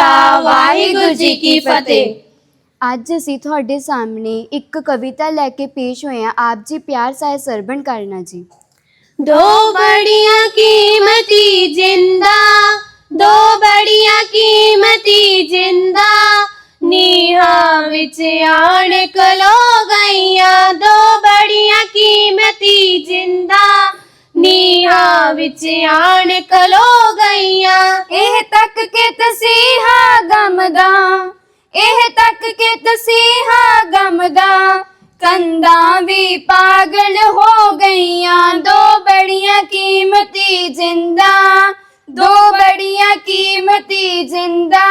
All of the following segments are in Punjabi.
ਖਾਲਸਾ ਵਾਹਿਗੁਰੂ ਜੀ ਕੀ ਫਤਿਹ। ਅੱਜ ਅਸੀਂ ਤੁਹਾਡੇ ਸਾਹਮਣੇ ਇੱਕ ਕਵਿਤਾ ਲੈ ਕੇ ਪੇਸ਼ ਹੋਏ ਹਾਂ। ਆਪ ਜੀ ਪਿਆਰ ਸਾਹਿਬ ਸਰਬਣ ਕਰਨਾ ਜੀ। ਦੋ ਬੜੀਆਂ ਕੀਮਤੀ ਜਿੰਦਾ ਦੋ ਬੜੀਆਂ ਕੀਮਤੀ ਜਿੰਦਾ ਨੀਹਾਂ ਵਿੱਚ ਆਣ ਕਲੋ ਵਿੱਚ ਆਣ ਕਲੋ ਗਈਆਂ। ਇਹ ਤੱਕ ਕੇ ਤਸੀਹਾ ਗਮ ਦਾ ਇਹ ਤੱਕ ਕੇ ਤਸੀਹਾ ਗਮ ਦਾ ਕੰਦਾਂ ਵੀ ਪਾਗਲ ਹੋ ਗਈਆਂ। ਦੋ ਬੜੀਆਂ ਕੀਮਤੀ ਜਿੰਦਾ। ਦੋ ਬੜੀਆਂ ਕੀਮਤੀ ਜਿੰਦਾ।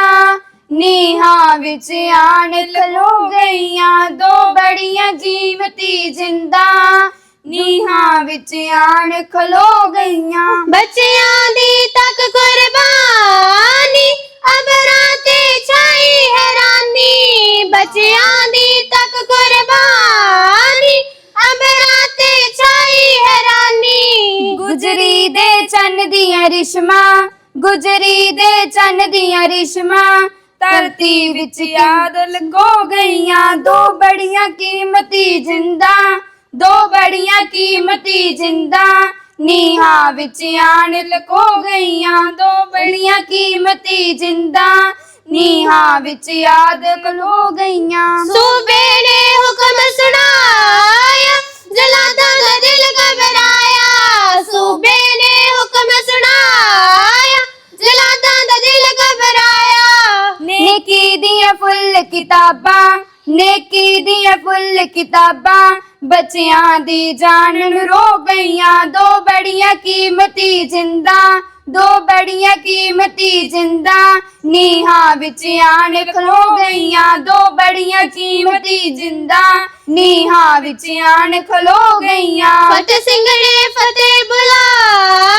ਨੀਹਾਂ ਵਿੱਚ ਆਣ ਖਲੋ ਗਈਆਂ। ਦੋ ਬੜੀਆਂ ਜੀਵਤੀ ਜਿੰਦਾ। ਨੀਹਾਂ ਵਿੱਚ ਆਣ ਖਲੋ ਗਈਆਂ। ਬੱਚਿਆਂ ਦੀ ਤੱਕ ਕੁਰਬਾਨੀ ਅਬਰਾਂ ਤੇ ਛਾਈ ਹੈਰਾਨੀ। ਬੱਚਿਆਂ ਦੀ ਤੱਕ ਕੁਰਬਾਨੀ ਅਬਰਾਂ ਤੇ ਛਾਈ ਹੈਰਾਨੀ। ਗੁਜਰੀ ਦੇ ਚੰਨ ਦੀਆਂ ਰਿਸ਼ਮਾ ਗੁਜਰੀ ਦੇ ਚੰਨ ਦੀਆਂ ਰਿਸ਼ਮਾ ਧਰਤੀ ਵਿੱਚ ਯਾਦ ਲਗੋ ਗਈਆਂ। ਦੋ ਬੜੀਆਂ ਕੀਮਤੀ ਜਿੰਦਾ ਦੋ ਬੜੀਆਂ ਕੀਮਤੀ ਜਿੰਦਾ ਨੀਹਾਂ ਵਿੱਚ ਆਣ ਲਕੋ ਗਈਆਂ। ਦੋ ਬੜੀਆਂ ਕੀਮਤੀ ਜਿੰਦਾ ਨੀਹਾਂ ਵਿੱਚ ਯਾਦ ਕਲੋ ਗਈਆਂ। ਸੂਬੇ ਨੇ ਹੁਕਮ ਸੁਣਾਇਆ ਜਲਾਦਾਂ ਦਾ ਦਿਲ ਘਬਰਾਇਆ। ਸੂਬੇ ਨੇ ਹੁਕਮ ਸੁਣਾਇਆ ਜਲਾਦਾਂ ਦਾ ਦਿਲ ਘਬਰਾਇਆ। ਨੇਕੀ ਦੀਆਂ ਫੁੱਲ ਕਿਤਾਬਾਂ ਨੇਕੀ ਦੀਆਂ ਫੁੱਲ ਕਿਤਾਬਾਂ, ਬੱਚਿਆਂ ਦੀ ਜਾਨ ਰੋ ਗਈਆਂ। ਦੋ ਬੜੀਆਂ ਕੀਮਤੀ ਜਿੰਦਾ, ਦੋ ਬੜੀਆਂ ਕੀਮਤੀ ਜਿੰਦਾ, ਨੀਹਾਂ ਵਿੱਚ ਆਣ ਖਲੋ ਗਈਆਂ। ਦੋ ਬੜੀਆਂ ਕੀਮਤੀ ਜਿੰਦਾ, ਨੀਹਾਂ ਵਿੱਚ ਆਣ ਖਲੋ ਗਈਆਂ। ਫਤਿਹ ਸਿੰਘ ਨੇ ਫਤਿਹ ਬੁਲਾਈ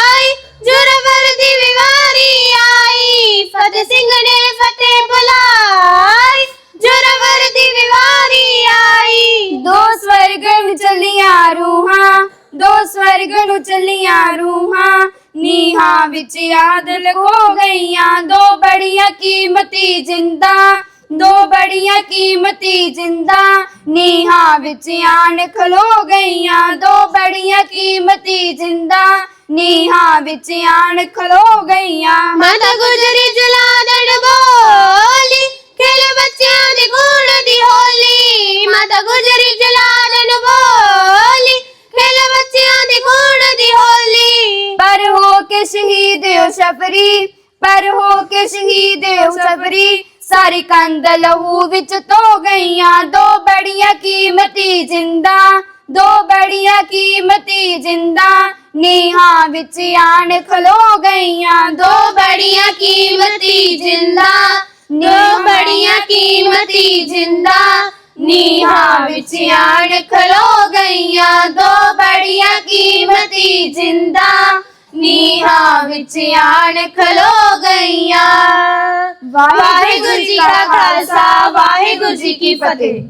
ਸਵਰਗ ਨੂੰ ਚੱਲੀਆਂ ਰੂਹਾਂ ਦੋ ਸਵਰਗ ਨੂੰ ਚੱਲੀਆਂ ਰੂਹਾਂ ਨੀਹਾਂ ਵਿੱਚ ਯਾਦ ਲਗੋ ਗਈਆਂ ਦੋ ਬੜੀਆਂ ਕੀਮਤੀ ਜਿੰਦਾ ਦੋ ਬੜੀਆਂ ਕੀਮਤੀ ਜਿੰਦਾ ਨੀਹਾਂ ਵਿੱਚ ਆਣ ਖਲੋ ਗਈਆਂ ਦੋ ਬੜੀਆਂ ਕੀਮਤੀ ਜਿੰਦਾ ਨੀਹਾਂ ਵਿੱਚ ਆਣ ਖਲੋ ਗਈਆਂ ਮਾਤਾ ਗੁਜਰੀ ਜਲਾਦਣ ਬੋਲੀ ਖੇਲ ਬੱਚਿਆਂ ਦੀ ਗੁਣ ਦੀ ਹੋਲੀ ਮਾਤਾ ਗੁਜਰੀ ਜਲਾਦਣ ਕੇ ਸ਼ਹੀਦ ਹੋ ਸਫਰੀ, ਪਰ ਹੋ ਕੇ ਸ਼ਹੀਦ ਹੋ ਸਫਰੀ। ਸਾਰੀ ਕੰਦ ਲਹੂ ਵਿੱਚ ਧੋ ਗਈਆਂ, ਦੋ ਬੜੀਆਂ ਕੀਮਤੀ ਜਿੰਦਾ, ਦੋ ਬੜੀਆਂ ਕੀਮਤੀ ਜਿੰਦਾ। ਨੀਹਾਂ ਵਿੱਚ ਆਣ ਖਲੋ ਗਈਆਂ, ਦੋ ਬੜੀਆਂ ਕੀਮਤੀ ਜਿੰਦਾ। ਦੋ ਬੜੀਆਂ ਕੀਮਤੀ ਜਿੰਦਾ, ਨੀਹਾਂ ਵਿੱਚ ਆਣ ਖਲੋ ਗਈਆਂ, ਦੋ ਬੜੀਆਂ ਕੀਮਤੀ ਜਿੰਦਾ। ਨੀਹਾਂ ਵਿੱਚ ਆਣ ਖਲੋ ਗਈਆਂ। ਵਾਹਿਗੁਰੂ ਜੀ ਕਾ ਖਾਲਸਾ ਵਾਹਿਗੁਰੂ ਜੀ ਕੀ ਫਤਿਹ।